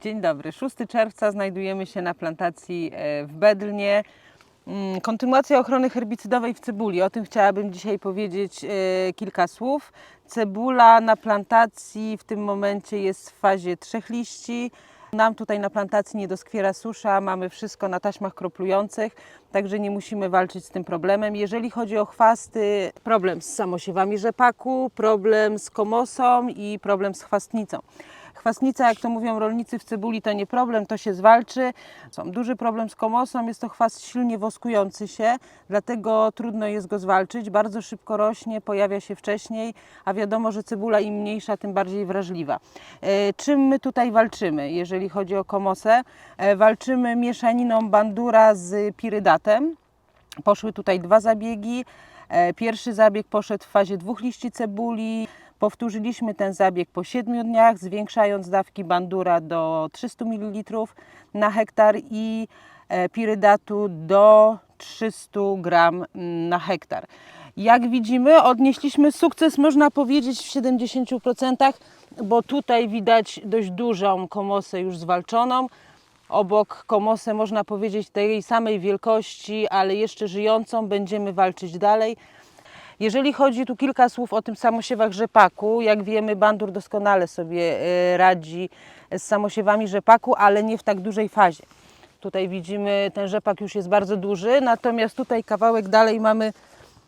Dzień dobry. 6 czerwca znajdujemy się na plantacji e, w Bedlnie. Mm, Kontynuacja ochrony herbicydowej w cebuli. O tym chciałabym dzisiaj powiedzieć e, kilka słów. Cebula na plantacji w tym momencie jest w fazie trzech liści. Nam tutaj na plantacji nie doskwiera susza, mamy wszystko na taśmach kroplujących, także nie musimy walczyć z tym problemem. Jeżeli chodzi o chwasty, problem z samosiewami rzepaku, problem z komosą i problem z chwastnicą. Chwastnica, jak to mówią rolnicy w cebuli, to nie problem, to się zwalczy. Są duży problem z komosą, jest to chwast silnie woskujący się, dlatego trudno jest go zwalczyć. Bardzo szybko rośnie, pojawia się wcześniej, a wiadomo, że cebula im mniejsza, tym bardziej wrażliwa. E, Czym my tutaj walczymy, jeżeli chodzi o komosę? E, Walczymy mieszaniną bandura z pirydatem. Poszły tutaj dwa zabiegi. E, Pierwszy zabieg poszedł w fazie dwóch liści cebuli. Powtórzyliśmy ten zabieg po 7 dniach, zwiększając dawki bandura do 300 ml na hektar i e, pirydatu do 300 gram mm, na hektar. Jak widzimy, odnieśliśmy sukces, można powiedzieć, w 70%, bo tutaj widać dość dużą komosę już zwalczoną. Obok komosę można powiedzieć tej samej wielkości, ale jeszcze żyjącą, będziemy walczyć dalej. Jeżeli chodzi tu kilka słów o tym samosiewach rzepaku, jak wiemy, bandur doskonale sobie e, radzi z samosiewami rzepaku, ale nie w tak dużej fazie. Tutaj widzimy, ten rzepak już jest bardzo duży, natomiast tutaj kawałek dalej mamy,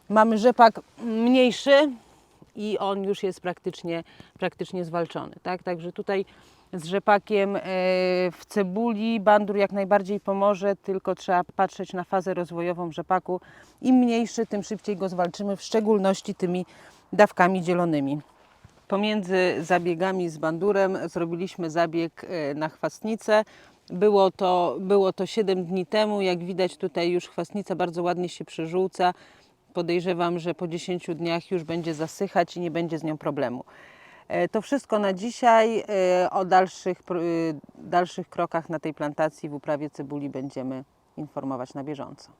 mamy rzepak mniejszy i on już jest praktycznie, praktycznie zwalczony. Tak? Także tutaj z rzepakiem e, w cebuli bandur jak najbardziej pomoże, tylko trzeba patrzeć na fazę rozwojową rzepaku. Im mniejszy, tym szybciej go zwalczymy, w szczególności tymi dawkami dzielonymi. Pomiędzy zabiegami z bandurem zrobiliśmy zabieg e, na chwastnicę. Było to, było to 7 dni temu. Jak widać tutaj już chwastnica bardzo ładnie się przyżółca. Podejrzewam, że po 10 dniach już będzie zasychać i nie będzie z nią problemu. E, To wszystko na dzisiaj. E, O dalszych, y, dalszych krokach na tej plantacji w uprawie cebuli będziemy informować na bieżąco.